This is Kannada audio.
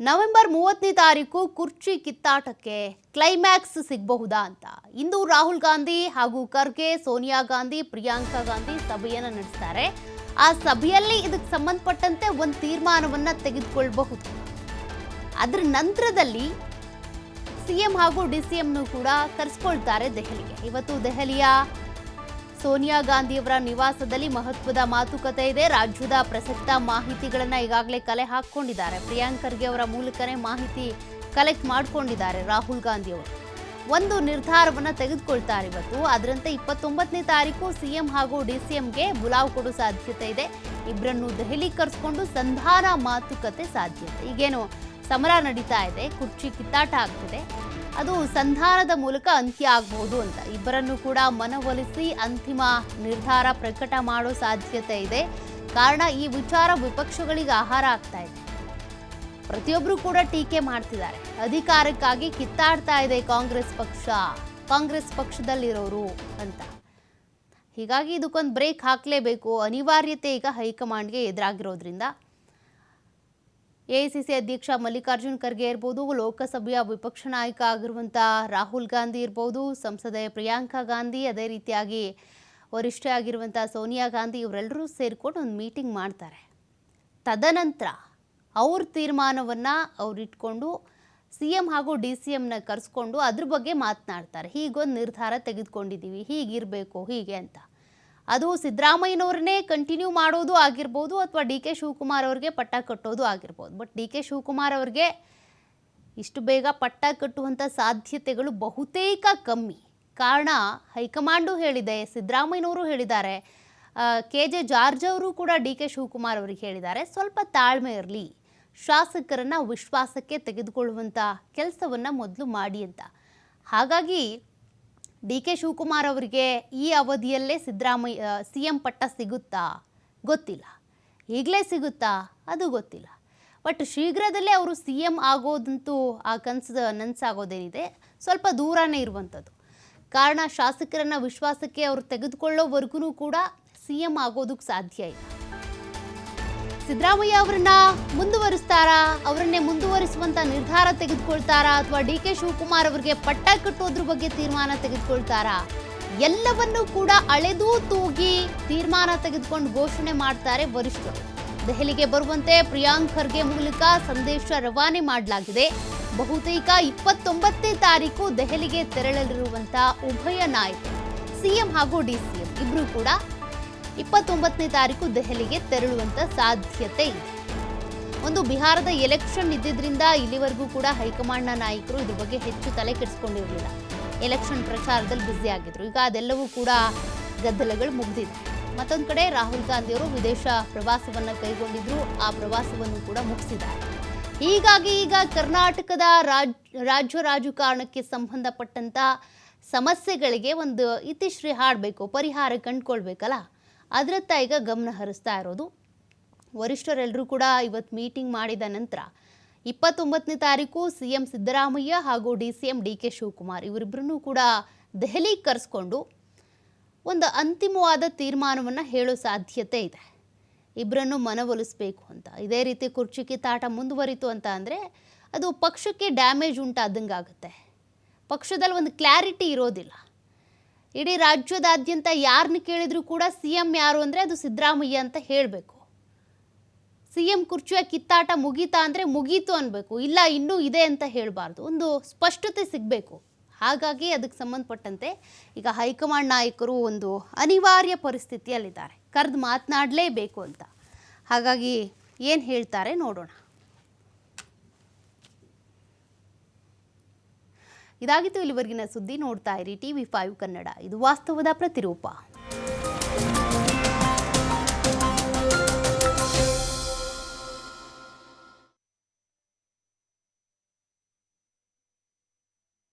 ನವೆಂಬರ್ ಮೂವತ್ತನೇ ತಾರೀಕು ಕುರ್ಚಿ ಕಿತ್ತಾಟಕ್ಕೆ ಕ್ಲೈಮ್ಯಾಕ್ಸ್ ಸಿಗಬಹುದಾ ಅಂತ. ಇಂದು ರಾಹುಲ್ ಗಾಂಧಿ ಹಾಗೂ ಖರ್ಗೆ, ಸೋನಿಯಾ ಗಾಂಧಿ, ಪ್ರಿಯಾಂಕಾ ಗಾಂಧಿ ಸಭೆಯನ್ನು ನಡೆಸ್ತಾರೆ. ಆ ಸಭೆಯಲ್ಲಿ ಇದಕ್ಕೆ ಸಂಬಂಧಪಟ್ಟಂತೆ ಒಂದು ತೀರ್ಮಾನವನ್ನು ತೆಗೆದುಕೊಳ್ಬಹುದು. ಅದರ ನಂತರದಲ್ಲಿ ಸಿಎಂ ಹಾಗೂ ಡಿಸಿಎಂನು ಕೂಡ ಕರೆಸ್ಕೊಳ್ತಾರೆ ದೆಹಲಿಗೆ. ಇವತ್ತು ದೆಹಲಿಯ ಸೋನಿಯಾ ಗಾಂಧಿಯವರ ನಿವಾಸದಲ್ಲಿ ಮಹತ್ವದ ಮಾತುಕತೆ ಇದೆ. ರಾಜ್ಯದ ಪ್ರಸಕ್ತ ಮಾಹಿತಿಗಳನ್ನು ಈಗಾಗಲೇ ಕಲೆ ಹಾಕೊಂಡಿದ್ದಾರೆ ಪ್ರಿಯಾಂಕ್ ಖರ್ಗೆ ಅವರ ಮೂಲಕನೇ ಮಾಹಿತಿ ಕಲೆಕ್ಟ್ ಮಾಡಿಕೊಂಡಿದ್ದಾರೆ ರಾಹುಲ್ ಗಾಂಧಿ ಅವರು. ಒಂದು ನಿರ್ಧಾರವನ್ನು ತೆಗೆದುಕೊಳ್ತಾರೆ ಇವತ್ತು. ಅದರಂತೆ ಇಪ್ಪತ್ತೊಂಬತ್ತನೇ ತಾರೀಕು ಸಿಎಂ ಹಾಗೂ ಡಿಸಿಎಂಗೆ ಬುಲಾವ್ ಕೊಡೋ ಸಾಧ್ಯತೆ ಇದೆ. ಇಬ್ಬರನ್ನು ದೆಹಲಿ ಕರೆಸ್ಕೊಂಡು ಸಂಧಾನ ಮಾತುಕತೆ ಸಾಧ್ಯತೆ. ಈಗೇನು ಸಮರ ನಡೀತಾ ಇದೆ. ಕುರ್ಚಿ ಕಿತ್ತಾಟ ಆಗ್ತಿದೆ. ಅದು ಸಂಧಾನದ ಮೂಲಕ ಅಂತ್ಯ ಆಗಬಹುದು ಅಂತ. ಇಬ್ಬರನ್ನು ಕೂಡ ಮನವೊಲಿಸಿ ಅಂತಿಮ ನಿರ್ಧಾರ ಪ್ರಕಟ ಮಾಡೋ ಸಾಧ್ಯತೆ ಇದೆ. ಕಾರಣ ಈ ವಿಚಾರ ವಿಪಕ್ಷಗಳಿಗೆ ಆಹಾರ ಆಗ್ತಾ ಇದೆ. ಪ್ರತಿಯೊಬ್ಬರು ಕೂಡ ಟೀಕೆ ಮಾಡ್ತಿದ್ದಾರೆ. ಅಧಿಕಾರಕ್ಕಾಗಿ ಕಿತ್ತಾಡ್ತಾ ಇದೆ ಕಾಂಗ್ರೆಸ್ ಪಕ್ಷ. ಕಾಂಗ್ರೆಸ್ ಪಕ್ಷದಲ್ಲಿರೋರು ಅಂತ. ಹೀಗಾಗಿ ಇದಕ್ಕೊಂದು ಬ್ರೇಕ್ ಹಾಕಲೇಬೇಕು. ಅನಿವಾರ್ಯತೆ ಈಗ ಹೈಕಮಾಂಡ್ಗೆ ಎದುರಾಗಿರೋದ್ರಿಂದ. ಎಐಸಿಸಿ ಅಧ್ಯಕ್ಷ ಮಲ್ಲಿಕಾರ್ಜುನ್ ಖರ್ಗೆ ಇರ್ಬೋದು, ಲೋಕಸಭೆಯ ವಿಪಕ್ಷ ನಾಯಕ ಆಗಿರುವಂತಹ ರಾಹುಲ್ ಗಾಂಧಿ ಇರ್ಬೋದು, ಸಂಸದೆ ಪ್ರಿಯಾಂಕಾ ಗಾಂಧಿ ಅದೇ ರೀತಿಯಾಗಿ ವರಿಷ್ಠ ಆಗಿರುವಂಥ ಸೋನಿಯಾ ಗಾಂಧಿ ಇವರೆಲ್ಲರೂ ಸೇರಿಕೊಂಡು ಒಂದು ಮೀಟಿಂಗ್ ಮಾಡ್ತಾರೆ. ತದನಂತರ ಅವ್ರ ತೀರ್ಮಾನವನ್ನು ಅವ್ರು ಇಟ್ಕೊಂಡು ಸಿ ಎಂ ಹಾಗೂ ಡಿ ಸಿ ಎಮ್ನ ಕರೆಸ್ಕೊಂಡು ಅದ್ರ ಬಗ್ಗೆ ಮಾತನಾಡ್ತಾರೆ. ಹೀಗೊಂದು ನಿರ್ಧಾರ ತೆಗೆದುಕೊಂಡಿದ್ದೀವಿ. ಹೀಗಿರಬೇಕು, ಹೀಗೆ ಅಂತ. ಅದು ಸಿದ್ದರಾಮಯ್ಯನವ್ರನ್ನೇ ಕಂಟಿನ್ಯೂ ಮಾಡೋದು ಆಗಿರ್ಬೋದು ಅಥವಾ ಡಿ ಕೆ ಶಿವಕುಮಾರ್ ಅವ್ರಿಗೆ ಪಟ್ಟ ಕಟ್ಟೋದು ಆಗಿರ್ಬೋದು. ಬಟ್ ಡಿ ಕೆ ಶಿವಕುಮಾರ್ ಅವ್ರಿಗೆ ಇಷ್ಟು ಬೇಗ ಪಟ್ಟ ಕಟ್ಟುವಂಥ ಸಾಧ್ಯತೆಗಳು ಬಹುತೇಕ ಕಮ್ಮಿ. ಕಾರಣ ಹೈಕಮಾಂಡು ಹೇಳಿದೆ, ಸಿದ್ದರಾಮಯ್ಯನವರು ಹೇಳಿದ್ದಾರೆ. ಕೆ ಜೆ ಜಾರ್ಜ್ ಅವರು ಕೂಡ ಡಿ ಕೆ ಶಿವಕುಮಾರ್ ಅವರಿಗೆ ಹೇಳಿದ್ದಾರೆ. ಸ್ವಲ್ಪ ತಾಳ್ಮೆ ಇರಲಿ. ಶಾಸಕರನ್ನು ವಿಶ್ವಾಸಕ್ಕೆ ತೆಗೆದುಕೊಳ್ಳುವಂಥ ಕೆಲಸವನ್ನು ಮೊದಲು ಮಾಡಿ ಅಂತ. ಹಾಗಾಗಿ ಡಿ ಕೆ ಶಿವಕುಮಾರ್ ಅವರಿಗೆ ಈ ಅವಧಿಯಲ್ಲೇ ಸಿದ್ದರಾಮಯ್ಯ ಸಿ ಎಂ ಪಟ್ಟ ಸಿಗುತ್ತಾ? ಗೊತ್ತಿಲ್ಲ. ಈಗಲೇ ಸಿಗುತ್ತಾ? ಅದು ಗೊತ್ತಿಲ್ಲ. ಬಟ್ ಶೀಘ್ರದಲ್ಲೇ ಅವರು ಸಿ ಎಂ ಆಗೋದಂತೂ ಆ ಕನಸು, ನನಸಾಗೋದೇನಿದೆ. ಸ್ವಲ್ಪ ದೂರನೇ ಇರುವಂಥದ್ದು. ಕಾರಣ ಶಾಸಕರನ್ನು ವಿಶ್ವಾಸಕ್ಕೆ ಅವರು ತೆಗೆದುಕೊಳ್ಳೋವರೆಗೂ ಕೂಡ ಸಿ ಎಂ ಆಗೋದಕ್ಕೆ ಸಾಧ್ಯ ಇಲ್ಲ. ಸಿದ್ದರಾಮಯ್ಯ ಅವರನ್ನ ಮುಂದುವರಿಸ್ತಾರಾ? ಅವರನ್ನೇ ಮುಂದುವರಿಸುವಂತ ನಿರ್ಧಾರ ತೆಗೆದುಕೊಳ್ತಾರಾ? ಅಥವಾ ಡಿ ಕೆ ಶಿವಕುಮಾರ್ ಅವರಿಗೆ ಪಟ್ಟ ಕಟ್ಟೋದ್ರ ಬಗ್ಗೆ ತೀರ್ಮಾನ ತೆಗೆದುಕೊಳ್ತಾರಾ? ಎಲ್ಲವನ್ನೂ ಕೂಡ ಅಳೆದು ತೂಗಿ ತೀರ್ಮಾನ ತೆಗೆದುಕೊಂಡು ಘೋಷಣೆ ಮಾಡ್ತಾರೆ ವರಿಷ್ಠರು. ದೆಹಲಿಗೆ ಬರುವಂತೆ ಪ್ರಿಯಾಂಕ್ ಖರ್ಗೆ ಮೂಲಕ ಸಂದೇಶ ರವಾನೆ ಮಾಡಲಾಗಿದೆ. ಬಹುತೇಕ ಇಪ್ಪತ್ತೊಂಬತ್ತನೇ ತಾರೀಕು ದೆಹಲಿಗೆ ತೆರಳಲಿರುವಂತ ಉಭಯ ನಾಯಕರು. ಸಿಎಂ ಹಾಗೂ ಡಿಸಿಎಂ ಇಬ್ರು ಕೂಡ ಇಪ್ಪತ್ತೊಂಬತ್ತನೇ ತಾರೀಕು ದೆಹಲಿಗೆ ತೆರಳುವಂತ ಸಾಧ್ಯತೆ ಇದೆ. ಒಂದು ಬಿಹಾರದ ಎಲೆಕ್ಷನ್ ಇದ್ದಿದ್ರಿಂದ ಇಲ್ಲಿವರೆಗೂ ಕೂಡ ಹೈಕಮಾಂಡ್ನ ನಾಯಕರು ಇದ್ರ ಬಗ್ಗೆ ಹೆಚ್ಚು ತಲೆ ಕೆಡಿಸ್ಕೊಂಡಿರಲಿಲ್ಲ. ಎಲೆಕ್ಷನ್ ಪ್ರಚಾರದಲ್ಲಿ ಬ್ಯುಸಿ ಆಗಿದ್ರು. ಈಗ ಅದೆಲ್ಲವೂ ಕೂಡ ಗದ್ದಲಗಳು ಮುಗಿದಿದೆ. ಮತ್ತೊಂದು ಕಡೆ ರಾಹುಲ್ ಗಾಂಧಿಯವರು ವಿದೇಶ ಪ್ರವಾಸವನ್ನ ಕೈಗೊಂಡಿದ್ರು. ಆ ಪ್ರವಾಸವನ್ನು ಕೂಡ ಮುಗಿಸಿದ್ದಾರೆ. ಹೀಗಾಗಿ ಈಗ ಕರ್ನಾಟಕದ ರಾಜ್, ರಾಜ್ಯ ರಾಜಕಾರಣಕ್ಕೆ ಸಂಬಂಧಪಟ್ಟಂತ ಸಮಸ್ಯೆಗಳಿಗೆ ಒಂದು ಇತಿಶ್ರೀ ಹಾಡಬೇಕು, ಪರಿಹಾರ ಕಂಡುಕೊಳ್ಬೇಕಲ್ಲ? ಅದರತ್ತ ಈಗ ಗಮನ ಹರಿಸ್ತಾ ಇರೋದು. ವರಿಷ್ಠರೆಲ್ಲರೂ ಕೂಡ ಇವತ್ತು ಮೀಟಿಂಗ್ ಮಾಡಿದ ನಂತರ ಇಪ್ಪತ್ತೊಂಬತ್ತನೇ ತಾರೀಕು ಸಿ ಎಂ ಸಿದ್ದರಾಮಯ್ಯ ಹಾಗೂ D C M D K Shivakumar ಇವರಿಬ್ಬರನ್ನೂ ಕೂಡ ದೆಹಲಿಗೆ ಕರೆಸ್ಕೊಂಡು ಒಂದು ಅಂತಿಮವಾದ ತೀರ್ಮಾನವನ್ನು ಹೇಳೋ ಸಾಧ್ಯತೆ ಇದೆ. ಇಬ್ಬರನ್ನು ಮನವೊಲಿಸಬೇಕು ಅಂತ. ಇದೇ ರೀತಿ ಕುರ್ಚಿ ತಾಟ ಮುಂದುವರಿತು ಅಂತ ಅಂದರೆ ಅದು ಪಕ್ಷಕ್ಕೆ ಡ್ಯಾಮೇಜ್ ಉಂಟಾದಂಗಾಗುತ್ತೆ. ಪಕ್ಷದಲ್ಲಿ ಒಂದು ಕ್ಲಾರಿಟಿ ಇರೋದಿಲ್ಲ. ಇಡೀ ರಾಜ್ಯದಾದ್ಯಂತ ಯಾರನ್ನ ಕೇಳಿದ್ರು ಕೂಡ ಸಿ ಎಂ ಯಾರು ಅಂದರೆ ಅದು ಸಿದ್ದರಾಮಯ್ಯ ಅಂತ ಹೇಳಬೇಕು. ಸಿ ಎಂ ಕುರ್ಚಿಯ ಕಿತ್ತಾಟ ಮುಗೀತಾ ಅಂದರೆ ಮುಗೀತು ಅನ್ಬೇಕು. ಇಲ್ಲ, ಇನ್ನೂ ಇದೆ ಅಂತ ಹೇಳಬಾರ್ದು. ಒಂದು ಸ್ಪಷ್ಟತೆ ಸಿಗಬೇಕು. ಹಾಗಾಗಿ ಅದಕ್ಕೆ ಸಂಬಂಧಪಟ್ಟಂತೆ ಈಗ ಹೈಕಮಾಂಡ್ ನಾಯಕರು ಒಂದು ಅನಿವಾರ್ಯ ಪರಿಸ್ಥಿತಿಯಲ್ಲಿದ್ದಾರೆ. ಕರೆದು ಮಾತನಾಡಲೇಬೇಕು ಅಂತ. ಹಾಗಾಗಿ ಏನು ಹೇಳ್ತಾರೆ ನೋಡೋಣ. ಇದಾಗಿತ್ತು ಇಲ್ಲಿವರೆಗಿನ ಸುದ್ದಿ ನೋಡ್ತಾ ಇರಿ ಟಿವಿ ಫೈವ್ ಕನ್ನಡ. ಇದು ವಾಸ್ತವದ ಪ್ರತಿರೂಪ.